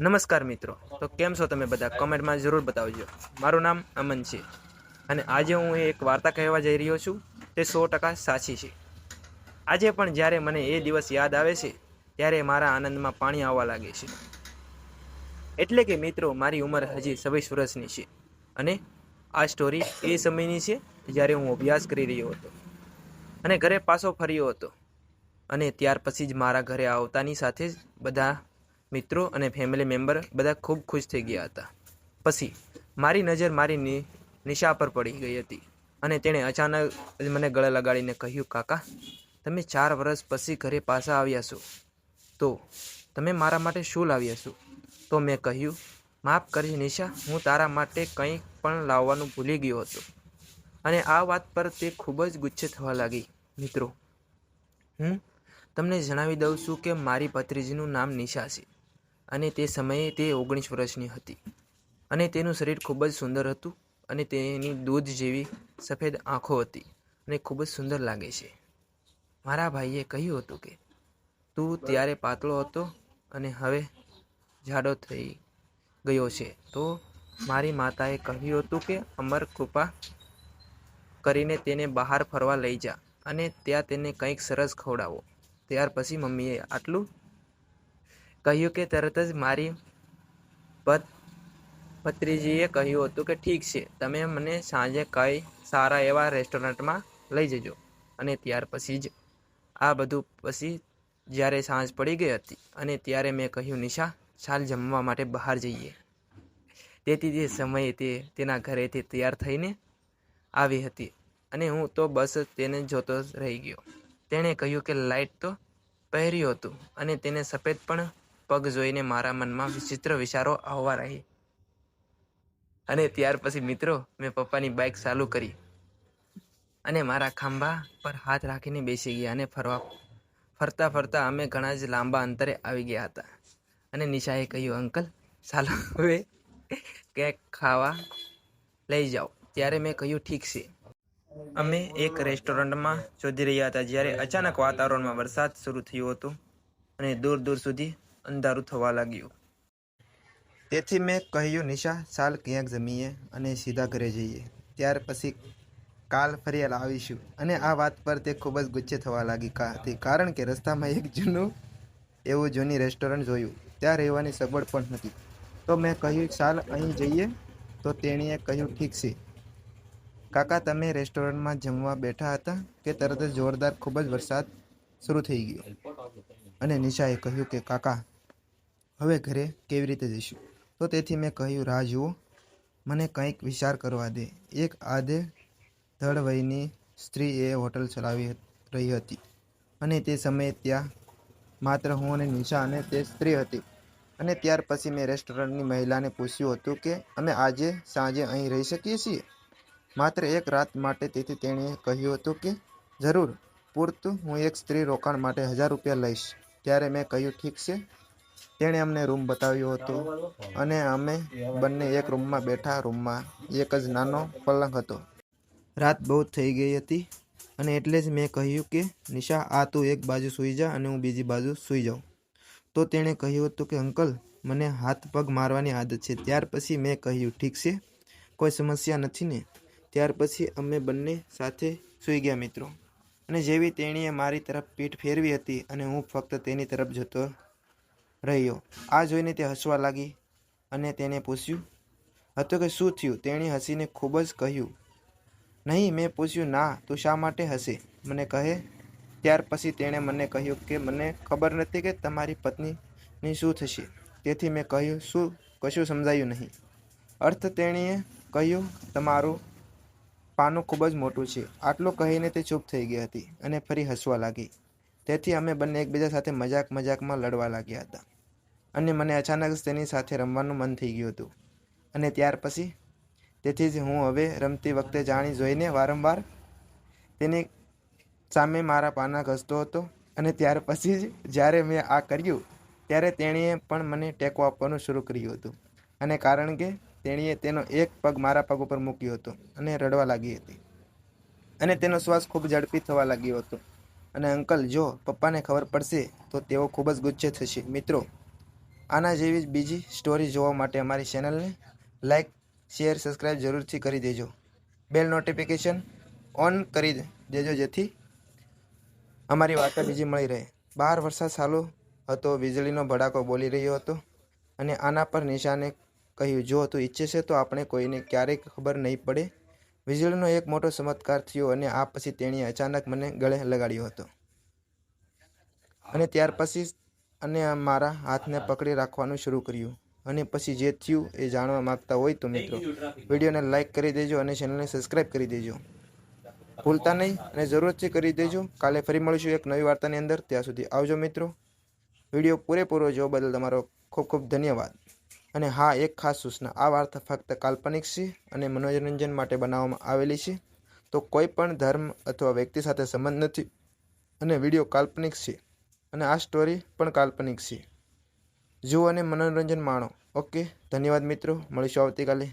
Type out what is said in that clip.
નમસ્કાર મિત્રો. તો કેમ છો તમે બધા? કમેન્ટમાં જરૂર બતાવજો. મારું નામ અમન છે અને આજે હું એક વાર્તા કહેવા જઈ રહ્યો છું. તે સો ટકા સાચી છે. આજે પણ જ્યારે મને એ દિવસ યાદ આવે છે, ત્યારે મારા આનંદમાં પાણી આવવા લાગે છે. એટલે કે મિત્રો, મારી ઉંમર હજી છવ્વીસ વર્ષની છે અને આ સ્ટોરી એ સમયની છે જ્યારે હું અભ્યાસ કરી રહ્યો હતો અને ઘરે પાછો ફર્યો હતો. અને ત્યાર પછી જ મારા ઘરે આવતાની સાથે જ બધા મિત્રો અને ફેમિલી મેમ્બર બધા ખૂબ ખુશ થઈ ગયા હતા. પછી મારી નજર મારી નિશા પર પડી ગઈ હતી અને તેણે અચાનક મને ગળે લગાડીને કહ્યું, કાકા, તમે ચાર વર્ષ પછી ઘરે પાછા આવ્યા છો. તો તમે મારા માટે શું લાવ્યા છો? તો મેં કહ્યું, માફ કરી નિશા, હું તારા માટે કંઈ પણ લાવવાનું ભૂલી ગયો હતો. અને આ વાત પર તે ખૂબ જ ગુચ્છે થવા લાગી. મિત્રો, હું તમને જણાવી દઉં છું કે મારી ભત્રીજીનું નામ નિશા છે. અને તે સમયે તે ઓગણીસ વર્ષની હતી. અને તેનું શરીર ખૂબ જ સુંદર હતું અને તેની દૂધ જેવી સફેદ આંખો હતી અને ખૂબ જ સુંદર લાગે છે. મારા ભાઈએ કહ્યું હતું કે, તું ત્યારે પાતળો હતો અને હવે જાડો થઈ ગયો છે. તો મારી માતાએ કહ્યું હતું કે, અમર કૃપા કરીને તેને બહાર ફરવા લઈ જા અને ત્યાં તેને કંઈક સરસ ખવડાવો. ત્યાર પછી મમ્મીએ આટલું કહ્યું કે તરત જ મારી પત ભત્રીજીએ કહ્યું હતું કે ઠીક છે, તમે મને સાંજે કંઈ સારા એવા રેસ્ટોરન્ટમાં લઈ જજો. અને ત્યાર પછી જ આ બધું પછી જ્યારે સાંજ પડી ગઈ હતી અને ત્યારે મેં કહ્યું, નિશા, ચાલ જમવા માટે બહાર જઈએ. તેથી તે સમયે તે તેના ઘરેથી તૈયાર થઈને આવી હતી અને હું તો બસ તેને જોતો રહી ગયો. તેણે કહ્યું કે લાઇટ તો પહેર્યું હતું અને તેને સફેદ પણ પગ જોઈને મારા મનમાં વિચિત્ર વિચારો આવવા રહી અને ત્યાર પછી મિત્રો, મેં પપ્પાની બાઇક ચાલુ કરી. અને મારા ખાંભા પર હાથ રાખીને બેસી ગયા અને ફરવા, ફરતા ફરતા અમે ઘણા જ લાંબા અંતરે આવી ગયા હતા. અને નિશાએ કહ્યું, અંકલ, ચાલો હવે ક્યાંક ખાવા લઈ જાઓ. ત્યારે મેં કહ્યું, ઠીક છે. અમે એક રેસ્ટોરન્ટમાં શોધી રહ્યા હતા, જ્યારે અચાનક વાતાવરણમાં વરસાદ શરૂ થયો હતો અને દૂર દૂર સુધી અંધારું થવા લાગ્યું. તેથી મેં કહ્યું, નિશા, ચાલ ક્યાંક જમીએ અને સીધા ઘરે જઈએ. ત્યાર પછી કાલ ફરી આવીશું. અને આ વાત પર તે ખૂબ જ ગુસ્સે થવા લાગી હતી. કારણ કે રસ્તામાં એક જૂનું, એવું જૂની રેસ્ટોરન્ટ જોયું. ત્યાં રહેવાની સગવડ પણ નથી તો મેં કહ્યું, ચાલ અહીં જઈએ. તો તેણીએ કહ્યું, ઠીક છે. કાકા, તમે રેસ્ટોરન્ટમાં જમવા બેઠા હતા કે તરત જ જોરદાર ખૂબ જ વરસાદ શરૂ થઈ ગયો? અને નિશાએ કહ્યું કે, કાકા, હવે ઘરે કેવી રીતે જઈશું? તો તેથી મેં કહ્યું, રાહ જુઓ, મને કંઈક વિચાર કરવા દે. એક આધે ધડવયની વયની સ્ત્રી એ હોટલ ચલાવી રહી હતી અને તે સમયે ત્યાં માત્ર હું અને નિશા અને તે સ્ત્રી હતી. અને ત્યાર પછી મેં રેસ્ટોરન્ટની મહિલાને પૂછ્યું હતું કે, અમે આજે સાંજે અહીં રહી શકીએ છીએ? માત્ર એક રાત માટે તેથી તેણે કહ્યું હતું કે, જરૂર, પૂરતું હું એક સ્ત્રી રોકાણ માટે હજાર રૂપિયા લઈશ. ત્યારે મેં કહ્યું, ઠીક છે. તેણે અમને રૂમ બતાવ્યો હતો અને અમે બંને એક રૂમમાં બેઠા. રૂમમાં એક જ નાનો પલંગ હતો. રાત બહુ થઈ ગઈ હતી અને એટલે જ મેં કહ્યું કે, નિશા, આ તું એક બાજુ સૂઈ જા અને હું બીજી બાજુ સૂઈ જાઉં. તો તેણે કહ્યું હતું કે, અંકલ, મને હાથ પગ મારવાની આદત છે. ત્યાર પછી મેં કહ્યું, ઠીક છે, કોઈ સમસ્યા નથી ને? ત્યાર પછી અમે બંને સાથે સૂઈ ગયા મિત્રો. અને જેવી તેણીએ મારી તરફ પીઠ ફેરવી હતી અને હું ફક્ત તેની તરફ જતો રહ્યો. આ જોઈને તે હસવા લાગી અને તેને પૂછ્યું, હતું કે શું થયું તેણે હસીને ખૂબ જ કહ્યું, નહીં, મેં પૂછ્યું, ના, તું શા માટે હસે? મને કહે. ત્યાર પછી તેણે મને કહ્યું કે, મને ખબર નથી કે તમારી પત્નીની શું થશે. તેથી મેં કહ્યું, શું? કશું સમજાયું નહીં. અર્થ તેણીએ કહ્યું, તમારું પાનું ખૂબ જ મોટું છે. આટલું કહીને તે ચૂપ થઈ ગઈ હતી અને ફરી હસવા લાગી. તેથી અમે બંને એકબીજા સાથે મજાક મજાકમાં લડવા લાગ્યા હતા. અને મને અચાનક જ તેની સાથે રમવાનું મન થઈ ગયું હતું. અને ત્યાર પછી? તેથી જ હું હવે રમતી વખતે જાણી જોઈને વારંવાર તેની સામે મારા પાના ઘસતો હતો. અને ત્યાર પછી જ જ્યારે મેં આ કર્યું, ત્યારે તેણીએ પણ મને ટેકો આપવાનું શરૂ કર્યું હતું. અને કારણ કે તેણીએ તેનો એક પગ મારા પગ ઉપર મૂક્યો હતો અને રડવા લાગી હતી. અને તેનો શ્વાસ ખૂબ ઝડપી થવા લાગ્યો હતો. અને અંકલ, જો પપ્પાને ખબર પડશે, તો તેઓ ખૂબ જ ગુસ્સે થશે. મિત્રો, આના જેવી જ બીજી સ્ટોરી જોવા માટે અમારી ચેનલને લાઇક શેર સબસ્ક્રાઈબ જરૂરથી કરી દેજો. બેલ નોટિફિકેશન ઓન કરી દેજો જેથી અમારી વાર્તા બીજી મળી રહે. બહાર વરસાદ ચાલુ હતો, વીજળીનો ભડાકો બોલી રહ્યો હતો અને આના પર નિશાને કહ્યું, જો તું ઈચ્છે છે તો આપણે કોઈને ક્યારેય ખબર નહીં પડે. વીજળીનો એક મોટો ચમત્કાર થયો અને આ પછી તેણે અચાનક મને ગળે લગાડ્યો હતો. અને ત્યાર પછી અને મારા હાથને પકડી રાખવાનું શરૂ કર્યું. અને પછી જે થયું એ જાણવા માગતા હોય તો મિત્રો, વિડીયોને લાઈક કરી દેજો અને ચેનલને સબસ્ક્રાઈબ કરી દેજો. ભૂલતા નહીં અને જરૂરથી કરી દેજો. કાલે ફરી મળીશું એક નવી વાર્તાની અંદર. ત્યાં સુધી આવજો મિત્રો. વીડિયો પૂરેપૂરો જોવા બદલ તમારો ખૂબ ખૂબ ધન્યવાદ. અને હા, એક ખાસ સૂચના. આ વાર્તા ફક્ત કાલ્પનિક છે અને મનોરંજન માટે બનાવવામાં આવેલી છે. તો કોઈ પણ ધર્મ અથવા વ્યક્તિ સાથે સંબંધ નથી અને વીડિયો કાલ્પનિક છે અને આ સ્ટોરી પણ કાલ્પનિક છે. જુઓ અને મનોરંજન માણો. ઓકે, ધન્યવાદ મિત્રો. મળીશું આવતીકાલે.